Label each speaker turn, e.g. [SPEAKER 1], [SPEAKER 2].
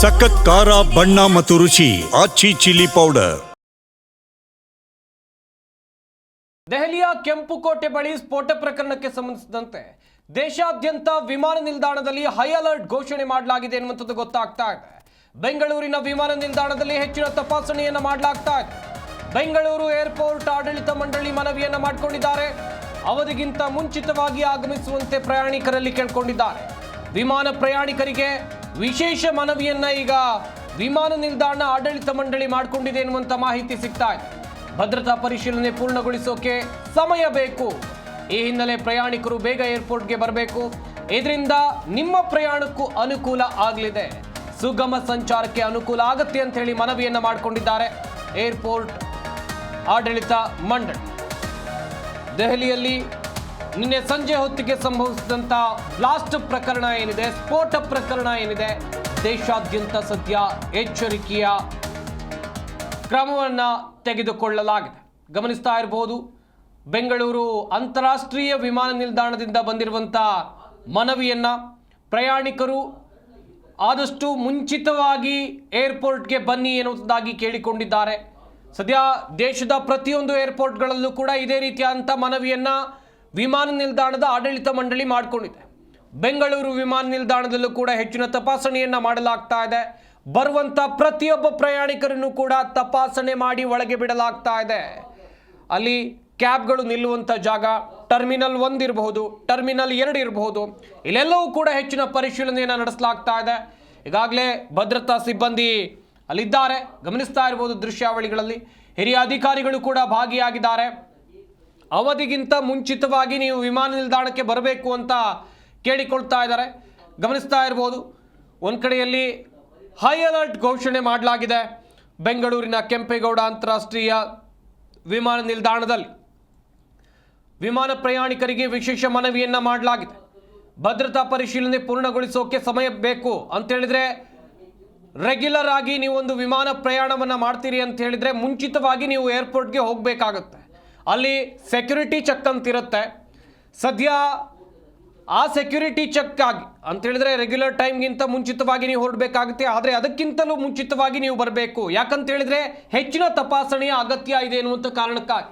[SPEAKER 1] ಸಖತ್ ಖಾರ, ಬಣ್ಣ ಮತ್ತು ರುಚಿ, ಆಚಿ ಚಿಲ್ಲಿ ಪೌಡರ್.
[SPEAKER 2] ದೆಹಲಿಯ ಕೆಂಪುಕೋಟೆ ಬಳಿ ಸ್ಫೋಟ ಪ್ರಕರಣಕ್ಕೆ ಸಂಬಂಧಿಸಿದಂತೆ ದೇಶಾದ್ಯಂತ ವಿಮಾನ ನಿಲ್ದಾಣದಲ್ಲಿ ಹೈ ಅಲರ್ಟ್ ಘೋಷಣೆ ಮಾಡಲಾಗಿದೆ ಎನ್ನುವಂಥದ್ದು ಗೊತ್ತಾಗ್ತಾ ಇದೆ. ಬೆಂಗಳೂರಿನ ವಿಮಾನ ನಿಲ್ದಾಣದಲ್ಲಿ ಹೆಚ್ಚಿನ ತಪಾಸಣೆಯನ್ನು ಮಾಡಲಾಗ್ತಾ ಇದೆ. ಬೆಂಗಳೂರು ಏರ್ಪೋರ್ಟ್ ಆಡಳಿತ ಮಂಡಳಿ ಮನವಿಯನ್ನು ಮಾಡಿಕೊಂಡಿದ್ದಾರೆ. ಅವಧಿಗಿಂತ ಮುಂಚಿತವಾಗಿ ಆಗಮಿಸುವಂತೆ ಪ್ರಯಾಣಿಕರಲ್ಲಿ ಕೇಳ್ಕೊಂಡಿದ್ದಾರೆ. ವಿಮಾನ ಪ್ರಯಾಣಿಕರಿಗೆ ವಿಶೇಷ ಮನವಿಯನ್ನ ಈಗ ವಿಮಾನ ನಿಲ್ದಾಣ ಆಡಳಿತ ಮಂಡಳಿ ಮಾಡಿಕೊಂಡಿದೆ ಎನ್ನುವಂತ ಮಾಹಿತಿ ಸಿಗ್ತಾ ಇದೆ. ಭದ್ರತಾ ಪರಿಶೀಲನೆ ಪೂರ್ಣಗೊಳಿಸೋಕೆ ಸಮಯ ಬೇಕು. ಈ ಹಿನ್ನೆಲೆ ಪ್ರಯಾಣಿಕರು ಬೇಗ ಏರ್ಪೋರ್ಟ್ಗೆ ಬರಬೇಕು. ಇದರಿಂದ ನಿಮ್ಮ ಪ್ರಯಾಣಕ್ಕೂ ಅನುಕೂಲ ಆಗಲಿದೆ. ಸುಗಮ ಸಂಚಾರಕ್ಕೆ ಅನುಕೂಲ ಆಗತ್ತೆ ಅಂತ ಹೇಳಿ ಮನವಿಯನ್ನ ಮಾಡಿಕೊಂಡಿದ್ದಾರೆ ಏರ್ಪೋರ್ಟ್ ಆಡಳಿತ ಮಂಡಳಿ. ದೆಹಲಿಯಲ್ಲಿ ನಿನ್ನೆ ಸಂಜೆ ಹೊತ್ತಿಗೆ ಸಂಭವಿಸಿದಂಥ ಬ್ಲಾಸ್ಟ್ ಪ್ರಕರಣ ಏನಿದೆ? ಸ್ಫೋಟ ಪ್ರಕರಣ ಏನಿದೆ? ದೇಶಾದ್ಯಂತ ಸದ್ಯ ಎಚ್ಚರಿಕೆಯ ಕ್ರಮವನ್ನು ತೆಗೆದುಕೊಳ್ಳಲಾಗಿದೆ. ಗಮನಿಸ್ತಾ ಇರಬಹುದು ಬೆಂಗಳೂರು ಅಂತಾರಾಷ್ಟ್ರೀಯ ವಿಮಾನ ನಿಲ್ದಾಣದಿಂದ ಬಂದಿರುವಂಥ ಮನವಿಯನ್ನು ಪ್ರಯಾಣಿಕರು ಆದಷ್ಟು ಮುಂಚಿತವಾಗಿ ಏರ್ಪೋರ್ಟ್ಗೆ ಬನ್ನಿ ಎನ್ನುವುದಾಗಿ ಕೇಳಿಕೊಂಡಿದ್ದಾರೆ. ಸದ್ಯ ದೇಶದ ಪ್ರತಿಯೊಂದು ಏರ್ಪೋರ್ಟ್ಗಳಲ್ಲೂ ಕೂಡ ಇದೇ ರೀತಿಯಾದಂಥ ಮನವಿಯನ್ನ ವಿಮಾನ ನಿಲ್ದಾಣದ ಆಡಳಿತ ಮಂಡಳಿ ಮಾಡಿಕೊಂಡಿದೆ. ಬೆಂಗಳೂರು ವಿಮಾನ ನಿಲ್ದಾಣದಲ್ಲೂ ಕೂಡ ಹೆಚ್ಚಿನ ತಪಾಸಣೆಯನ್ನ ಮಾಡಲಾಗ್ತಾ ಇದೆ. ಬರುವಂತ ಪ್ರತಿಯೊಬ್ಬ ಪ್ರಯಾಣಿಕರನ್ನು ಕೂಡ ತಪಾಸಣೆ ಮಾಡಿ ಒಳಗೆ ಬಿಡಲಾಗ್ತಾ ಇದೆ. ಅಲ್ಲಿ ಕ್ಯಾಬ್ಗಳು ನಿಲ್ಲುವಂಥ ಜಾಗ, ಟರ್ಮಿನಲ್ ಒಂದು ಇರಬಹುದು, ಟರ್ಮಿನಲ್ ಎರಡು ಇರಬಹುದು, ಇಲ್ಲೆಲ್ಲವೂ ಕೂಡ ಹೆಚ್ಚಿನ ಪರಿಶೀಲನೆಯನ್ನು ನಡೆಸಲಾಗ್ತಾ ಇದೆ. ಈಗಾಗಲೇ ಭದ್ರತಾ ಸಿಬ್ಬಂದಿ ಅಲ್ಲಿದ್ದಾರೆ. ಗಮನಿಸ್ತಾ ಇರಬಹುದು ದೃಶ್ಯಾವಳಿಗಳಲ್ಲಿ. ಹಿರಿಯ ಅಧಿಕಾರಿಗಳು ಕೂಡ ಭಾಗಿಯಾಗಿದ್ದಾರೆ. ಅವಧಿಗಿಂತ ಮುಂಚಿತವಾಗಿ ನೀವು ವಿಮಾನ ನಿಲ್ದಾಣಕ್ಕೆ ಬರಬೇಕು ಅಂತ ಕೇಳಿಕೊಳ್ತಾ ಇದ್ದಾರೆ. ಗಮನಿಸ್ತಾ ಇರ್ಬೋದು, ಒಂದು ಕಡೆಯಲ್ಲಿ ಹೈ ಅಲರ್ಟ್ ಘೋಷಣೆ ಮಾಡಲಾಗಿದೆ ಬೆಂಗಳೂರಿನ ಕೆಂಪೇಗೌಡ ಅಂತಾರಾಷ್ಟ್ರೀಯ ವಿಮಾನ ನಿಲ್ದಾಣದಲ್ಲಿ. ವಿಮಾನ ಪ್ರಯಾಣಿಕರಿಗೆ ವಿಶೇಷ ಮನವಿಯನ್ನು ಮಾಡಲಾಗಿದೆ. ಭದ್ರತಾ ಪರಿಶೀಲನೆ ಪೂರ್ಣಗೊಳಿಸೋಕೆ ಸಮಯ ಬೇಕು ಅಂತ ಹೇಳಿದ್ರೆ ರೆಗ್ಯುಲರ್ ಆಗಿ ನೀವೊಂದು ವಿಮಾನ ಪ್ರಯಾಣವನ್ನು ಮಾಡ್ತೀರಿ ಅಂತ ಹೇಳಿದರೆ, ಮುಂಚಿತವಾಗಿ ನೀವು ಏರ್ಪೋರ್ಟ್ಗೆ ಹೋಗಬೇಕಾಗುತ್ತೆ. ಅಲ್ಲಿ ಸೆಕ್ಯೂರಿಟಿ ಚೆಕ್ ಅಂತಿರುತ್ತೆ. ಸದ್ಯ ಆ ಸೆಕ್ಯೂರಿಟಿ ಚೆಕ್ ಆಗಿ ಅಂತ ಹೇಳಿದ್ರೆ ರೆಗ್ಯುಲರ್ ಟೈಮ್ಗಿಂತ ಮುಂಚಿತವಾಗಿ ನೀವು ಹೊರಡಬೇಕಾಗುತ್ತೆ. ಆದರೆ ಅದಕ್ಕಿಂತಲೂ ಮುಂಚಿತವಾಗಿ ನೀವು ಬರಬೇಕು. ಯಾಕಂತ ಹೇಳಿದ್ರೆ ಹೆಚ್ಚಿನ ತಪಾಸಣೆಯ ಅಗತ್ಯ ಇದೆ ಎನ್ನುವಂಥ ಕಾರಣಕ್ಕಾಗಿ.